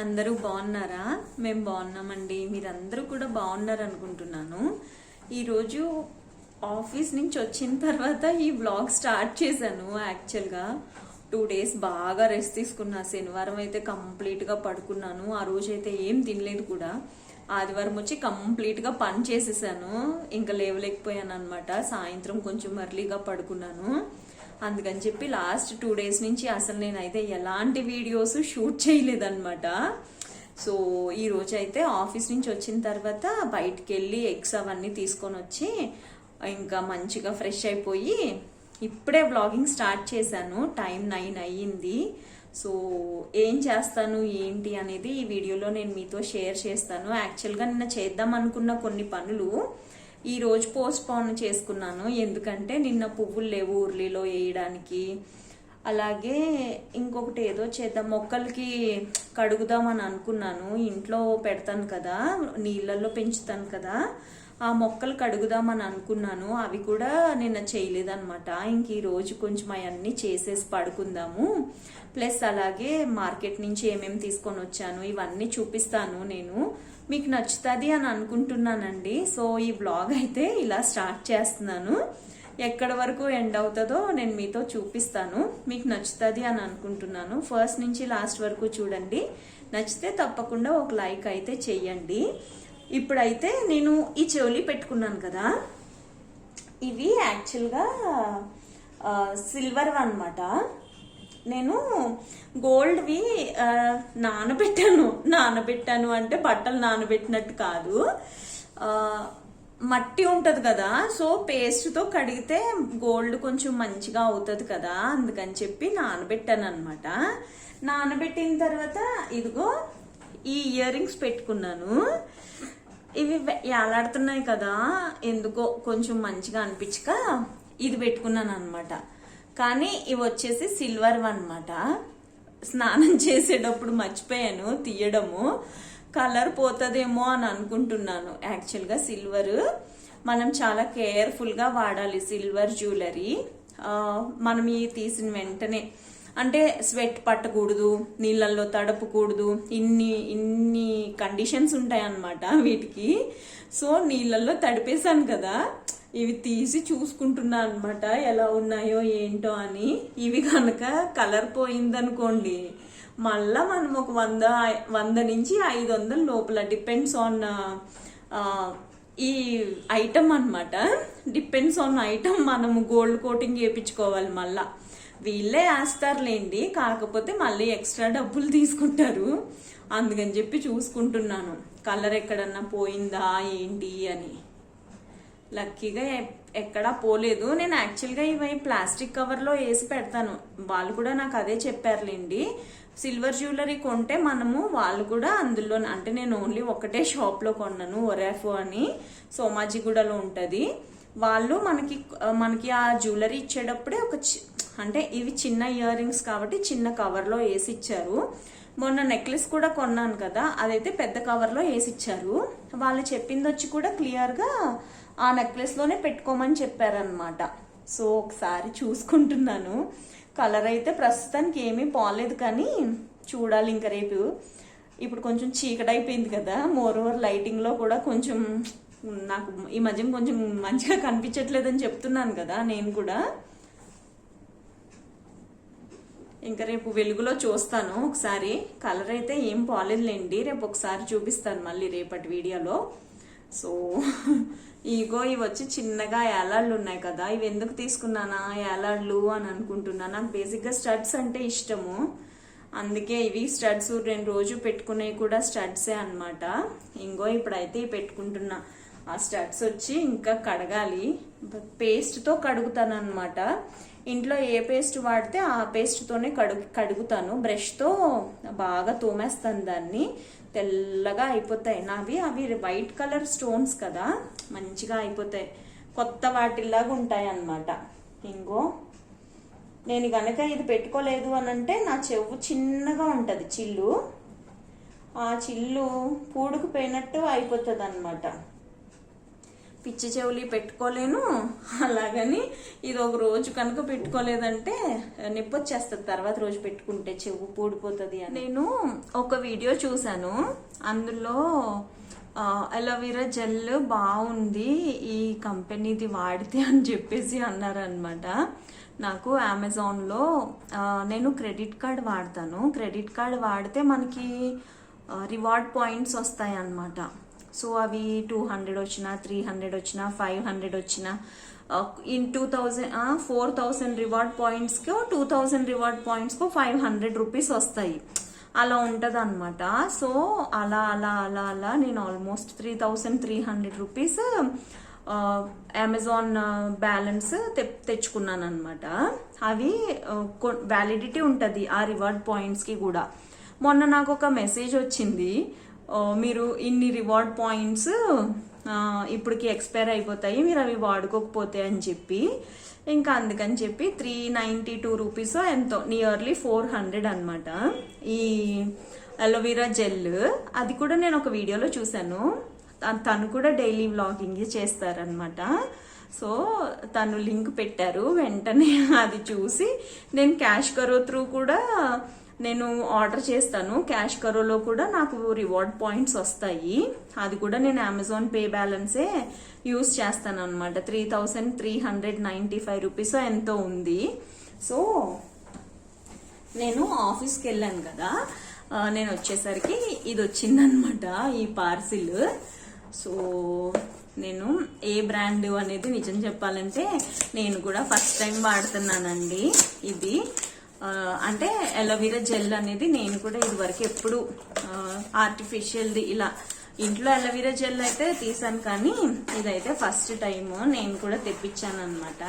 అందరూ బాగున్నారా? మేము బాగున్నామండి. మీరందరూ కూడా బాగున్నారు అనుకుంటున్నాను ఈరోజు ఆఫీస్ నుంచి వచ్చిన తర్వాత ఈ వ్లాగ్ స్టార్ట్ చేశాను యాక్చువల్గా. టూ డేస్ బాగా రెస్ట్ తీసుకున్నా. శనివారం అయితే కంప్లీట్గా పడుకున్నాను. ఆ రోజు అయితే ఏం తినలేదు కూడా. ఆదివారం వచ్చి కంప్లీట్గా పని చేసేసాను. ఇంకా లేవలేకపోయాను అనమాట సాయంత్రం కొంచెం ఎర్లీగా పడుకున్నాను. అందుకని చెప్పి లాస్ట్ టూ డేస్ నుంచి అసలు నేనైతే ఎలాంటి వీడియోస్ షూట్ చేయలేదన్నమాట. సో ఈ రోజు అయితే ఆఫీస్ నుంచి వచ్చిన తర్వాత బయటికి వెళ్ళి ఎగ్స్ అవన్నీ తీసుకొని వచ్చి ఇంకా మంచిగా ఫ్రెష్ అయిపోయి ఇప్పుడే వ్లాగింగ్ స్టార్ట్ చేశాను. టైం నైన్ అయ్యింది. సో ఏం చేస్తాను ఏంటి అనేది ఈ వీడియోలో నేను మీతో షేర్ చేస్తాను. యాక్చువల్గా నిన్న చేద్దాం అనుకున్న కొన్ని పనులు ఈ రోజు పోస్ట్ పోన్ చేసుకున్నాను. ఎందుకంటే నిన్న పువ్వులు లేవు ఊర్లీలో వేయడానికి. అలాగే ఇంకొకటి ఏదో చేద్దాం. మొక్కలకి కడుగుదామని అనుకున్నాను. ఇంట్లో పెడతాను కదా. నీళ్ళల్లో పెంచుతాను కదా. ఆ మొక్కలు కడుగుదామని అనుకున్నాను. అవి కూడా నిన్న చేయలేదన్నమాట. ఇంక ఈ రోజు కొంచెం అవన్నీ చేసేసి పడుకుందాము. ప్లస్ అలాగే మార్కెట్ నుంచి ఏమేమి తీసుకొని వచ్చాను ఇవన్నీ చూపిస్తాను నేను. మీకు నచ్చుతుంది అని అనుకుంటున్నానండి. సో ఈ బ్లాగ్ అయితే ఇలా స్టార్ట్ చేస్తున్నాను. ఎక్కడ వరకు ఎండ్ అవుతుందో నేను మీతో చూపిస్తాను. మీకు నచ్చుతుంది అని అనుకుంటున్నాను. ఫస్ట్ నుంచి లాస్ట్ వరకు చూడండి. నచ్చితే తప్పకుండా ఒక లైక్ అయితే చెయ్యండి. ఇప్పుడైతే నేను ఈ చెవులి పెట్టుకున్నాను కదా. ఇవి యాక్చువల్గా సిల్వర్ అనమాట నేను గోల్డ్వి నానబెట్టాను. నానబెట్టాను అంటే బట్టలు నానబెట్టినట్టు కాదు. మట్టి ఉంటుంది కదా సో పేస్ట్తో కడిగితే గోల్డ్ కొంచెం మంచిగా అవుతుంది కదా అందుకని చెప్పి నానబెట్టాను అనమాట నానబెట్టిన తర్వాత ఇదిగో ఈ ఇయర్ రింగ్స్ పెట్టుకున్నాను. ఇవి ఏలాడుతున్నాయి కదా ఎందుకో కొంచెం మంచిగా అనిపించక ఇది పెట్టుకున్నాను అనమాట కానీ ఇవి వచ్చేసి సిల్వర్ అనమాట స్నానం చేసేటప్పుడు మర్చిపోయాను తీయడము. కలర్ పోతుందేమో అని అనుకుంటున్నాను. యాక్చువల్గా సిల్వర్ మనం చాలా కేర్ఫుల్గా వాడాలి సిల్వర్ జ్యువెలరీ. మనం ఈ తీసిన వెంటనే అంటే స్వెట్ పట్టకూడదు నీళ్ళల్లో తడపకూడదు ఇన్ని ఇన్ని కండిషన్స్ ఉంటాయి అన్నమాట వీటికి. సో నీళ్ళల్లో తడిపేశాను కదా. ఇవి తీసి చూసుకుంటున్నా అనమాట ఎలా ఉన్నాయో ఏంటో అని. ఇవి కనుక కలర్ పోయిందనుకోండి మళ్ళా మనం ఒక వంద వంద నుంచి ఐదు వందల లోపల డిపెండ్స్ ఆన్ ఈ ఐటమ్ అనమాట డిపెండ్స్ ఆన్ ఐటమ్ మనము గోల్డ్ కోటింగ్ చేయించుకోవాలి మళ్ళా. వీళ్ళే వేస్తారులేండి. కాకపోతే మళ్ళీ ఎక్స్ట్రా డబ్బులు తీసుకుంటారు. అందుకని చెప్పి చూసుకుంటున్నాను. కలర్ ఎక్కడన్నా పోయిందా ఏంటి అని. లక్కీగా ఎక్కడా పోలేదు. నేను యాక్చువల్గా ఇవి ప్లాస్టిక్ కవర్లో వేసి పెడతాను. వాళ్ళు కూడా నాకు అదే చెప్పారులేండి. సిల్వర్ జ్యువెలరీ కొంటే మనము వాళ్ళు కూడా అందులో అంటే నేను ఓన్లీ ఒకటే షాప్లో కొన్నాను ఒరాఫో అని సోమాజిగూడలో ఉంటుంది. వాళ్ళు మనకి మనకి ఆ జ్యువెలరీ ఇచ్చేటప్పుడే ఒక చి- అంటే ఇవి చిన్న ఇయర్ రింగ్స్ కాబట్టి చిన్న కవర్లో వేసి ఇచ్చారు మొన్న నెక్లెస్ కూడా కొన్నాను కదా అదైతే పెద్ద కవర్లో వేసి ఇచ్చారు వాళ్ళు చెప్పింది వచ్చి కూడా క్లియర్గా ఆ నెక్లెస్లోనే పెట్టుకోమని చెప్పారనమాట సో ఒకసారి చూసుకుంటున్నాను. కలర్ అయితే ప్రస్తుతానికి ఏమీ పోలేదు కానీ చూడాలి ఇంకా రేపు. ఇప్పుడు కొంచెం చీకటి అయిపోయింది కదా. మోర్ ఓవర్ లైటింగ్లో కూడా కొంచెం నాకు ఈ మధ్య కొంచెం మంచిగా కనిపించట్లేదని చెప్తున్నాను కదా నేను కూడా. ఇంకా రేపు వెలుగులో చూస్తాను. ఒకసారి కలర్ అయితే ఏం పోలేదులేండి. రేపు ఒకసారి చూపిస్తాను మళ్ళీ రేపటి వీడియోలో. సో ఇగో ఇవి వచ్చి చిన్నగా ఏలాళ్ళు ఉన్నాయి కదా. ఇవి ఎందుకు తీసుకున్నానా? ఏలాళ్ళు అని అనుకుంటున్నా. నాకు బేసిక్గా స్టడ్స్ అంటే ఇష్టము. అందుకే ఇవి స్టడ్స్ రెండు రోజు పెట్టుకునేవి కూడా స్టడ్సే అనమాట ఇంగో ఇప్పుడైతే పెట్టుకుంటున్నా. ఆ స్టడ్స్ వచ్చి ఇంకా కడగాలి. పేస్ట్తో కడుగుతాను అనమాట ఇంట్లో ఏ పేస్ట్ వాడితే ఆ పేస్ట్తోనే కడుగు కడుగుతాను. బ్రష్తో బాగా తోమేస్తాను దాన్ని. తెల్లగా అయిపోతాయి. నావి అవి వైట్ కలర్ స్టోన్స్ కదా మంచిగా అయిపోతాయి. కొత్త వాటిల్లాగా ఉంటాయి అన్నమాట ఇంగో నేను గనక ఇది పెట్టుకోలేదు అని అంటే నా చెవు చిన్నగా ఉంటుంది చిల్లు. ఆ చిల్లు పూడుకుపోయినట్టు అయిపోతుంది అనమాట పిచ్చి చెవులి పెట్టుకోలేను. అలాగని ఇది ఒక రోజు కనుక పెట్టుకోలేదంటే నొప్పి వచ్చేస్తుంది తర్వాత రోజు పెట్టుకుంటే చెవు పూడిపోతుంది అని. నేను ఒక వీడియో చూశాను. అందులో అలోవెరా జెల్ బాగుంది ఈ కంపెనీది వాడితే అని చెప్పేసి అన్నారనమాట నాకు అమెజాన్లో నేను క్రెడిట్ కార్డ్ వాడతాను. క్రెడిట్ కార్డ్ వాడితే మనకి రివార్డ్ పాయింట్స్ వస్తాయి అన్నమాట సో అవి టూ హండ్రెడ్ వచ్చినా త్రీ హండ్రెడ్ వచ్చినా ఫైవ్ హండ్రెడ్ వచ్చినా in two thousand four thousand reward పాయింట్స్కో two thousand reward పాయింట్స్కో ఫైవ్ హండ్రెడ్ రూపీస్ వస్తాయి. అలా ఉంటుంది అనమాట సో అలా అలా అలా అలా నేను almost three thousand three hundred rupees Amazon balance తె తెచ్చుకున్నాను అనమాట అవి వ్యాలిడిటీ ఉంటుంది ఆ రివార్డ్ పాయింట్స్కి కూడా. మొన్న నాకు ఒక మెసేజ్ వచ్చింది. మీరు ఇన్ని రివార్డ్ పాయింట్స్ ఇప్పటికి ఎక్స్పైర్ అయిపోతాయి మీరు అవి వాడుకోకపోతే అని చెప్పి ఇంకా అందుకని చెప్పి త్రీ నైంటీ టూ రూపీస్ ఎంతో నియర్లీ ఫోర్ హండ్రెడ్ అనమాట ఈ అలోవెరా జెల్ అది కూడా నేను ఒక వీడియోలో చూశాను. తను- తను కూడా డైలీ వ్లాగింగ్ చేస్తారనమాట సో తను లింక్ పెట్టారు వెంటనే అది చూసి నేను క్యాష్ కరో త్రూ కూడా నేను ఆర్డర్ చేస్తాను. క్యాష్ కరోలో కూడా నాకు రివార్డ్ పాయింట్స్ వస్తాయి. అది కూడా నేను అమెజాన్ పే బ్యాలెన్సే యూస్ చేస్తాను అనమాట three thousand three hundred ninety five rupees ఎంతో ఉంది. సో నేను ఆఫీస్కి వెళ్ళాను కదా. నేను వచ్చేసరికి ఇది వచ్చిందనమాట ఈ పార్సిల్. సో నేను ఏ బ్రాండ్ అనేది నిజం చెప్పాలంటే నేను కూడా ఫస్ట్ టైం వాడుతున్నానండి ఇది. అంటే అలోవెరా జెల్ అనేది నేను కూడా ఇదివరకు ఎప్పుడు ఆర్టిఫిషియల్ది ఇలా ఇంట్లో ఎలోవెరా జెల్ అయితే తీసాను కానీ ఇదైతే ఫస్ట్ టైము నేను కూడా తెప్పించాను అనమాట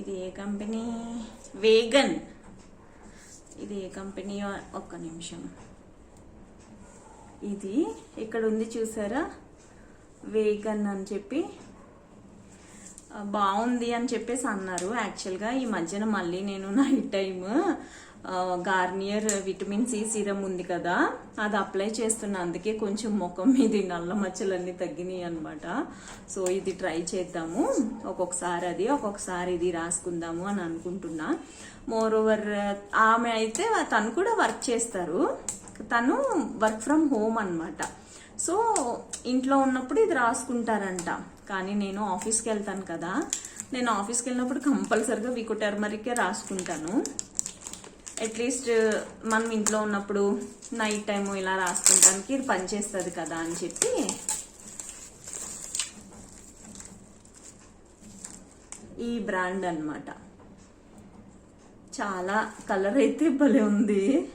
ఇది ఏ కంపెనీ? వేగన్. ఇది ఏ కంపెనీ? ఒక్క నిమిషం. ఇది ఇక్కడ ఉంది చూసారా? వేగన్ అని చెప్పి. బాగుంది అని చెప్పేసి అన్నారు. యాక్చువల్గా ఈ మధ్యన మళ్ళీ నేను night time Garnier vitamin C serum ఉంది కదా అది అప్లై చేస్తున్నా. అందుకే కొంచెం ముఖం మీద నల్ల మచ్చలన్నీ తగ్గినాయి అనమాట సో ఇది ట్రై చేద్దాము. ఒక్కొక్కసారి అది ఒక్కొక్కసారి ఇది రాసుకుందాము అని అనుకుంటున్నా. మోర్ ఓవర్ ఆమె అయితే తను కూడా వర్క్ చేస్తారు. తను వర్క్ ఫ్రమ్ హోమ్ అన్నమాట. సో ఇంట్లో ఉన్నప్పుడు ఇది రాసుకుంటారంట. కానీ నేను ఆఫీస్కి వెళ్తాను కదా. నేను ఆఫీస్కి వెళ్ళినప్పుడు కంపల్సరిగా వీకో టర్మరికే రాసుకుంటాను. అట్లీస్ట్ మనం ఇంట్లో ఉన్నప్పుడు నైట్ టైం ఇలా రాసుకుంటానికి ఇది పనిచేస్తుంది కదా అని చెప్పి ఈ బ్రాండ్ అన్నమాట. చాలా కలర్ అయితే భలే ఉంది.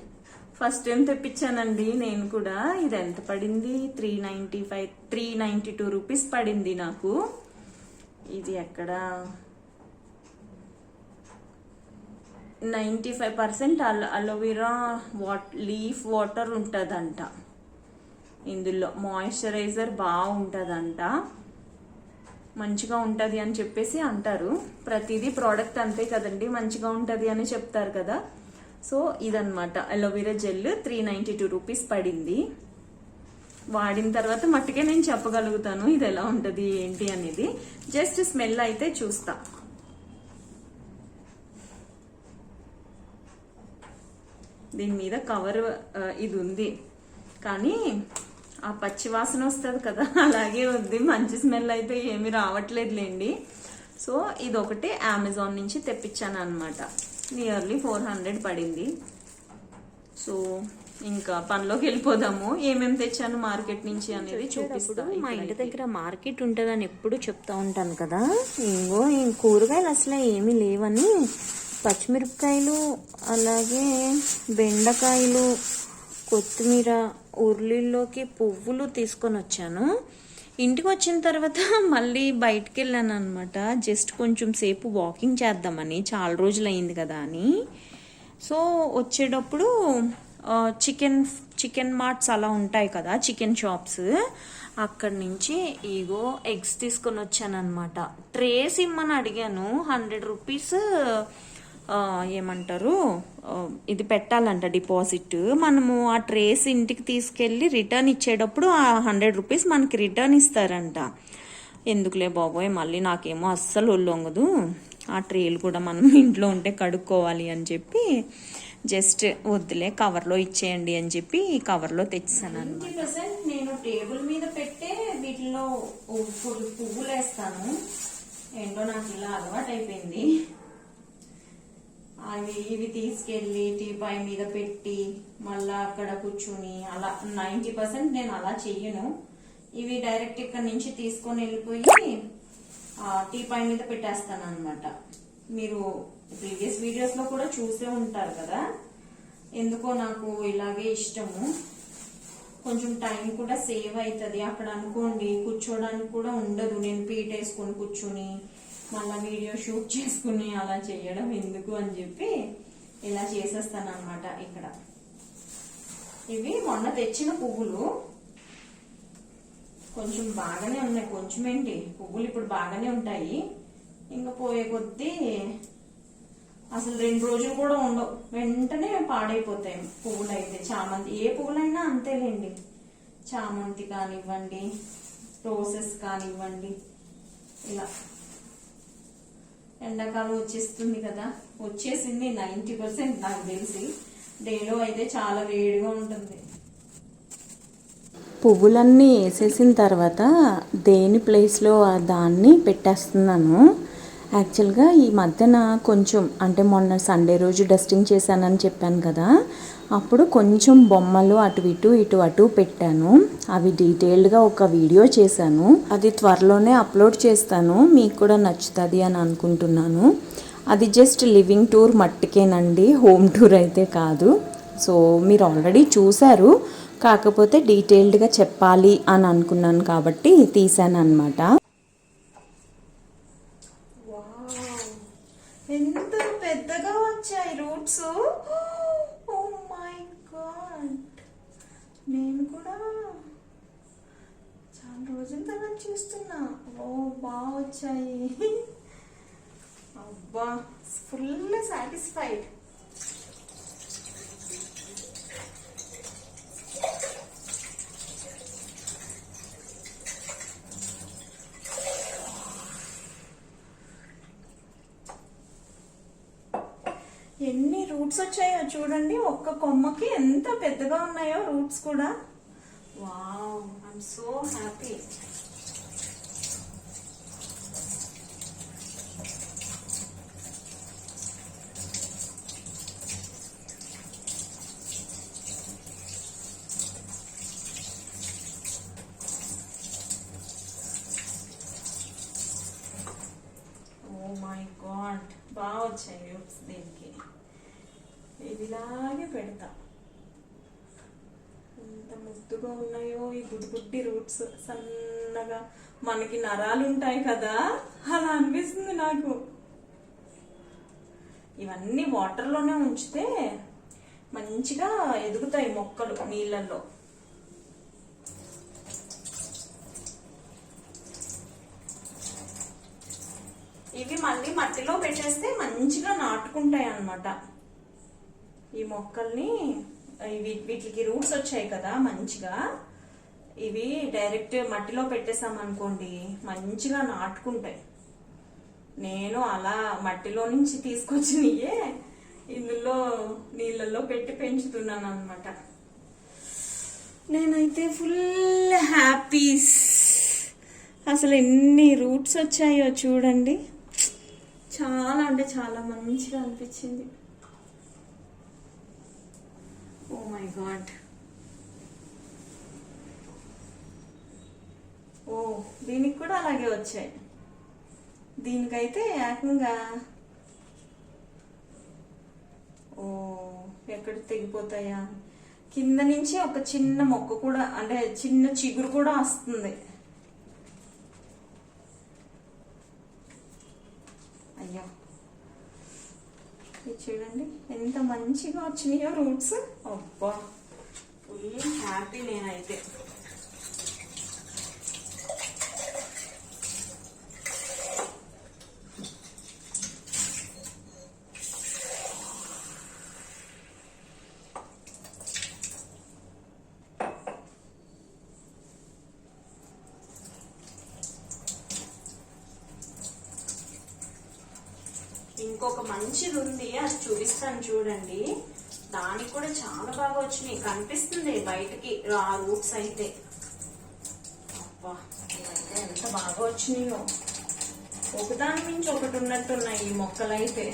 ఫస్ట్ టైం తెప్పించానండి నేను కూడా. ఇది ఎంత పడింది? Three ninety five three ninety two rupees పడింది నాకు. ఇది ఎక్కడ? Ninety five percent aloe vera what leaf water ఉంటుందంట. ఇందులో మాయిశ్చరైజర్ బాగుంటుందంట. మంచిగా ఉంటుంది అని చెప్పేసి అంటారు. ప్రతిదీ ప్రోడక్ట్ అంతే కదండి. మంచిగా ఉంటుంది అని చెప్తారు కదా. సో ఇదనమాట aloe vera gel three ninety two rupees పడింది. వాడిన తర్వాత మట్టుకే నేను చెప్పగలుగుతాను ఇది ఎలా ఉంటుంది ఏంటి అనేది. జస్ట్ స్మెల్ అయితే చూస్తా. దీని మీద కవర్ ఇది ఉంది. కానీ ఆ పచ్చి వాసన వస్తుంది కదా అలాగే ఉంది. మంచి స్మెల్ అయితే ఏమీ రావట్లేదులేండి. సో ఇది ఒకటి అమెజాన్ నుంచి తెప్పించాను అనమాట నియర్లీ ఫోర్ హండ్రెడ్ పడింది. సో ఇంకా పనిలోకి వెళ్ళిపోదాము. ఏమేమి తెచ్చాను మార్కెట్ నుంచి అనేది చూపిస్తాను మా ఇంటి దగ్గర మార్కెట్ ఉంటుందని ఎప్పుడు చెప్తా ఉంటాను కదా. ఇంకో కూరగాయలు అసలు ఏమీ లేవని పచ్చిమిరపకాయలు అలాగే బెండకాయలు కొత్తిమీర ఉర్లిల్లోకి పువ్వులు తీసుకొని వచ్చాను. ఇంటికి వచ్చిన తర్వాత మళ్ళీ బయటికి వెళ్ళాను అనమాట జస్ట్ కొంచెం సేపు వాకింగ్ చేద్దామని. చాలా రోజులు అయింది కదా అని. సో వచ్చేటప్పుడు చికెన్ చికెన్ మార్ట్స్ అలా ఉంటాయి కదా చికెన్ షాప్స్. అక్కడి నుంచి ఈగో ఎగ్స్ తీసుకొని వచ్చాను అనమాట ట్రేస్ ఇమ్మని అడిగాను. హండ్రెడ్ రూపీస్ ఏమంటారు? ఇది పెట్టాలంట డిపాజిట్. మనము ఆ ట్రేస్ ఇంటికి తీసుకెళ్ళి రిటర్న్ ఇచ్చేటప్పుడు ఆ హండ్రెడ్ రూపీస్ మనకి రిటర్న్ ఇస్తారంట. ఎందుకులే బాబోయ్ మళ్ళీ నాకేమో అస్సలు ఒళ్ళొంగదు. ఆ ట్రేలు కూడా మనం ఇంట్లో ఉంటే కడుక్కోవాలి అని చెప్పి జస్ట్ వద్దులే కవర్లో ఇచ్చేయండి అని చెప్పి కవర్లో తెచ్చాను అనమాట నేను టేబుల్ మీద పెట్టే వీటిలో పువ్వులు వేస్తాను ఏంటో నాకు ఇలా అలవాటు అయిపోయింది అవి ఇవి తీసుకెళ్ళి టీపాయ్ మీద పెట్టి మళ్ళా అక్కడ కూర్చుని అలా నైంటీ పర్సెంట్ నేను అలా చెయ్యను. ఇవి డైరెక్ట్ ఇక్కడ నుంచి తీసుకొని వెళ్ళిపోయి టీపాయ్ మీద పెట్టేస్తాను అనమాట మీరు ప్రీవియస్ వీడియోస్లో కూడా చూసే ఉంటారు కదా? ఎందుకో నాకు ఇలాగే ఇష్టము. కొంచెం టైం కూడా సేవ్ అవుతుంది అక్కడ అనుకోండి కూర్చోడానికి కూడా ఉండదు. నేను పీట వేసుకొని కూర్చుని మళ్ళీ వీడియో షూట్ చేసుకుని అలా చేయడం ఎందుకు అని చెప్పి ఇలా చేసేస్తాను అనమాట ఇక్కడ. ఇవి మొన్న తెచ్చిన పువ్వులు. కొంచెం బాగానే ఉన్నాయి. కొంచెం ఏంటి? పువ్వులు ఇప్పుడు బాగానే ఉంటాయి. ఇంకా పోయే కొద్దీ అసలు రెండు రోజులు కూడా ఉండవు. వెంటనే పాడైపోతాయి పువ్వులు అయితే చామంతి ఏ పువ్వులైనా అంతేలేండి. చామంతి కానివ్వండి రోసెస్ కానివ్వండి ఇలా. ఎండాకాలం వచ్చేస్తుంది కదా. వచ్చేసింది నైంటీ పర్సెంట్ నాకు తెలిసి. డేలో అయితే చాలా వేడిగా ఉంటుంది. పువ్వులన్నీ వేసేసిన తర్వాత దేని ప్లేస్లో దాన్ని పెట్టేస్తున్నాను? యాక్చువల్గా ఈ మధ్యన కొంచెం అంటే మొన్న సండే రోజు డస్టింగ్ చేశానని చెప్పాను కదా. అప్పుడు కొంచెం బొమ్మలు అటు ఇటు ఇటు అటు పెట్టాను. అవి డీటెయిల్డ్గా ఒక వీడియో చేశాను. అది త్వరలోనే అప్లోడ్ చేస్తాను. మీకు కూడా నచ్చుతుంది అని అనుకుంటున్నాను. అది జస్ట్ లివింగ్ టూర్ మట్టికేనండి. హోమ్ టూర్ అయితే కాదు. సో మీరు ఆల్రెడీ చూశారు. కాకపోతే డీటెయిల్డ్గా చెప్పాలి అని అనుకున్నాను కాబట్టి తీశాను అనమాట ఎంత పెద్దగా వచ్చాయి రూట్స్ ఓ మై గాడ్ నేను కూడా రోజంతగా చూస్తున్నా. ఓ బాగా వచ్చాయి. అబ్బా ఫుల్ సాటిస్ఫైడ్. ఎన్ని రూట్స్ వచ్చాయో చూడండి. ఒక్క కొమ్మకి ఎంత పెద్దగా ఉన్నాయో రూట్స్ కూడా. Wow I'm so happy oh my god బాగా వచ్చాయి రూట్స్ దీనికి ఇదిలాగే పెడతా ఎంత ముద్దుగా ఉన్నాయో ఈ గుడ్డి గుడ్డి రూట్స్ సన్నగా మనకి నరాలు ఉంటాయి కదా? అలా అనిపిస్తుంది నాకు. ఇవన్నీ వాటర్లోనే ఉంచితే మంచిగా ఎదుగుతాయి మొక్కలు నీళ్ళల్లో. ఇవి మళ్ళీ మట్టిలో పెట్టేస్తే మంచిగా నాటుకుంటాయి అన్నమాట ఈ మొక్కల్ని ఇవి వీటికి రూట్స్ వచ్చాయి కదా మంచిగా. ఇవి డైరెక్ట్ మట్టిలో పెట్టేసాం అనుకోండి మంచిగా నాటుకుంటాయి. నేను అలా మట్టిలో నుంచి తీసుకొచ్చినయే ఇందులో నీళ్ళల్లో పెట్టి పెంచుతున్నాను అనమాట నేనైతే ఫుల్ హ్యాపీస్ అసలు ఎన్ని రూట్స్ వచ్చాయో చూడండి. చాలా అంటే చాలా మంచిగా అనిపించింది oh Oh my god oh దీనికి కూడా అలాగే వచ్చాయి. దీనికైతే ఏకంగా ఓ ఎక్కడ తెగిపోతాయా? కింద నుంచి ఒక చిన్న మొక్క కూడా అంటే చిన్న చిగురు కూడా వస్తుంది అయ్యో ఇది చూడండి. ఎంత మంచిగా వచ్చినాయో రూట్స్ అబ్బా. ఫుల్ హ్యాపీ నేనైతే. ఇంకొక మంచిది ఉంది అది చూపిస్తాను చూడండి. దానికి కూడా చాలా బాగా వచ్చినాయి. కనిపిస్తుంది బయటకి ఆ రూట్స్ అయితే. అబ్బా ఇవైతే ఎంత బాగా వచ్చినాయో. ఒకదాని నుంచి ఒకటి ఉన్నట్టున్నాయి ఈ మొక్కలైతే.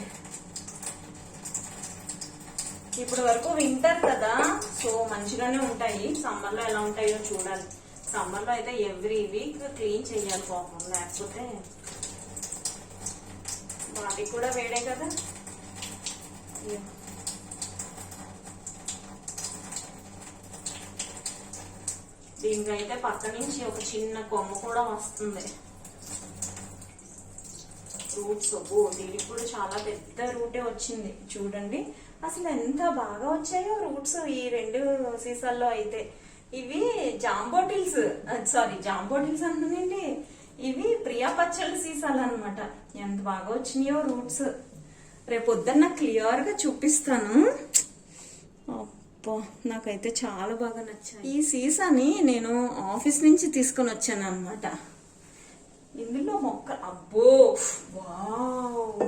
ఇప్పుడు వరకు వింటర్ కదా సో మంచిగానే ఉంటాయి. సమ్మర్లో ఎలా ఉంటాయో చూడాలి. సమ్మర్లో అయితే ఎవ్రీ వీక్ క్లీన్ చేయాలి పాపం లేకపోతే వాటికి కూడా వేడే కదా? దీనికైతే పక్క నుంచి ఒక చిన్న కొమ్మ కూడా వస్తుంది. రూట్స్ ఓ దీనికి కూడా చాలా పెద్ద రూటే వచ్చింది. చూడండి. అసలు ఎంత బాగా వచ్చాయో రూట్స్ ఈ రెండు సీసాల్లో అయితే. ఇవి జాంబోటిల్స్ సారీ జాంబోటిల్స్ అంటుందండి ఇవి పచ్చళ్ళ సీసాలు అనమాట ఎంత బాగా వచ్చినాయో రూట్స్ రేపు పొద్దున్న క్లియర్గా చూపిస్తాను. అబ్బా నాకైతే చాలా బాగా నచ్చాయి. ఈ సీసాని నేను ఆఫీస్ నుంచి తీసుకొని వచ్చాను అనమాట ఇందులో మొక్క అబ్బో వావ్.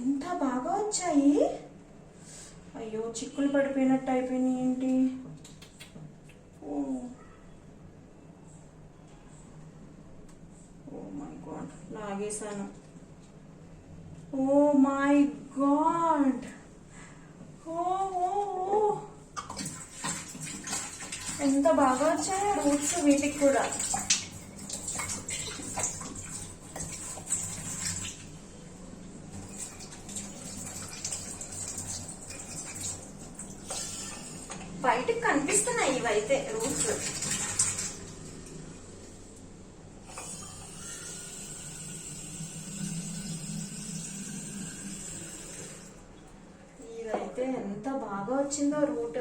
ఎంత బాగా వచ్చాయి. అయ్యో చిక్కులు పడిపోయినట్టు అయిపోయినాయి ఏంటి? ఓ ఓ మై గాడ్ లాగేశాను. Oh my god. Oh oh. ఎంత బాగా వచ్చాయో రూట్స్ వీటికి కూడా బయటకు కనిపిస్తున్నాయి ఇవైతే రూట్స్ ఇదైతే ఎంత బాగా వచ్చిందో రూట్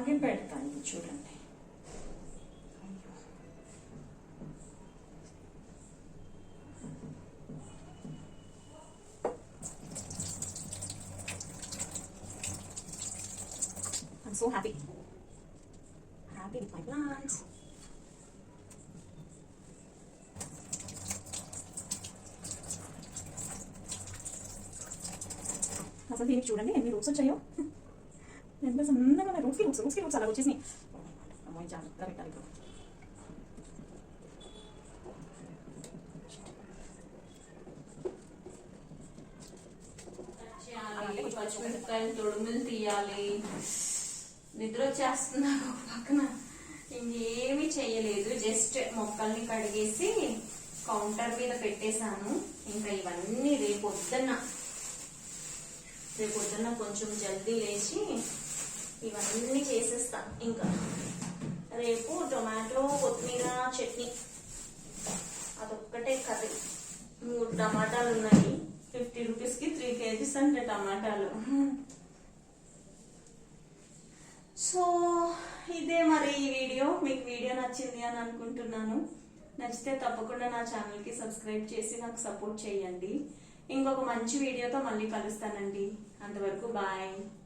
అలాగే పెడతాను చూడండి అయ్యో. I'm so happy. Happy with my plants. అసలు దీనికి చూడండి ఎన్ని రూట్స్ వచ్చాయో ఎంత సన్నగా ఉన్నాయి రూట్స్కి రూట్స్ రూట్స్కి రూట్స్ అలా వచ్చేసి అమ్మాయి జాగ్రత్తగా పెట్టాలి పచ్చిమిరపకాయలు తొడుములు తీయాలి నిద్ర వచ్చేస్తున్నా పక్కన ఇంకేమి చేయలేదు జస్ట్ మొక్కల్ని కడిగేసి కౌంటర్ మీద పెట్టేశాను. ఇంకా ఇవన్నీ రేపు పొద్దున్న రేపు పొద్దున్న కొంచెం జల్దీ లేచి ఇవన్నీ చేసేస్తా ఇంకా. రేపు టొమాటో కొత్తిమీర చట్నీ. అదొక్కటే కర్రీ. మూడు టమాటాలు ఉన్నాయి. ఫిఫ్టీ రూపీస్కి త్రీ కేజీస్ అంటే టమాటాలు. సో ఇదే మరి ఈ వీడియో. మీకు వీడియో నచ్చింది అని అనుకుంటున్నాను. నచ్చితే తప్పకుండా నా ఛానల్కి సబ్స్క్రైబ్ చేసి నాకు సపోర్ట్ చేయండి. ఇంకొక మంచి వీడియోతో మళ్ళీ కలుస్తానండి. అంతవరకు బాయ్.